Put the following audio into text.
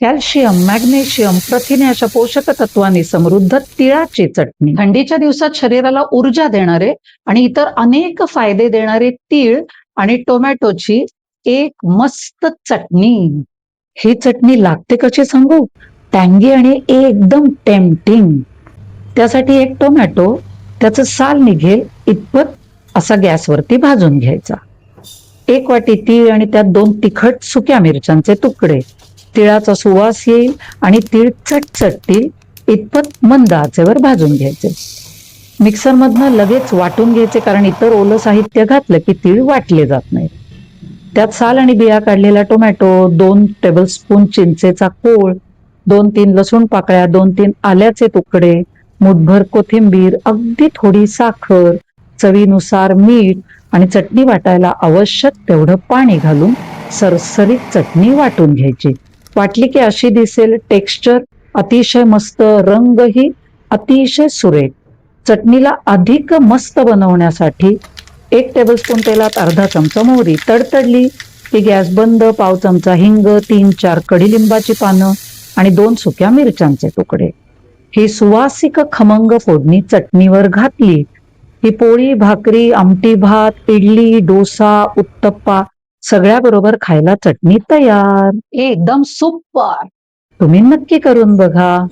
Calcium magnesium प्रथिने अशा पोषक तत्वांनी समृद्ध तिळाची चटणी. थंडीच्या दिवसात शरीराला ऊर्जा देणारे आणि इतर अनेक फायदे देणारे तीळ आणि टोमॅटोची एक मस्त चटणी. ही चटणी लागते कशी सांगू? टँगी आणि एकदम टेम्पटिंग. त्यासाठी एक टोमॅटो त्याचं साल निघेल इतपत असा गॅसवरती भाजून घ्यायचा. एक वाटी तीळ आणि त्यात दोन तिखट सुक्या मिरच्यांचे तुकडे. तिळाचा सुवास येईल आणि तीळ चटचटतील इतपत मंद आचेवर भाजून घ्यायचे. मिक्सरमधनं लगेच वाटून घ्यायचे कारण इतर ओलं साहित्य घातलं की तीळ वाटले जात नाही. त्यात साल आणि बिया काढलेला टोमॅटो दोन टेबलस्पून चिंचेचा कोळ दोन तीन लसूण पाकळ्या दोन तीन आल्याचे तुकडे मुठभर कोथिंबीर अगदी थोडी साखर चवीनुसार मीठ आणि चटणी वाटायला आवश्यक तेवढं पाणी घालून सरसरीत चटणी वाटून घ्यायची. वाटली की अशी दिसेल. टेक्स्चर अतिशय मस्त रंगही अतिशय सुरेख. चटणीला अधिक मस्त बनवण्यासाठी एक टेबलस्पून तेलात अर्धा चमचा मोहरी तडतडली. की गॅस बंद पाव चमचा हिंग तीन चार कडीलिंबाची पानं आणि दोन सुक्या मिरच्यांचे तुकडे. ही सुवासिक खमंग फोडणी चटणीवर घातली. ही पोळी भाकरी आमटी भात इडली डोसा उत्तप्पा सगळ्या बरोबर खायला चटणी तयार. एकदम सुपर. तुम्ही नक्की करून बघा.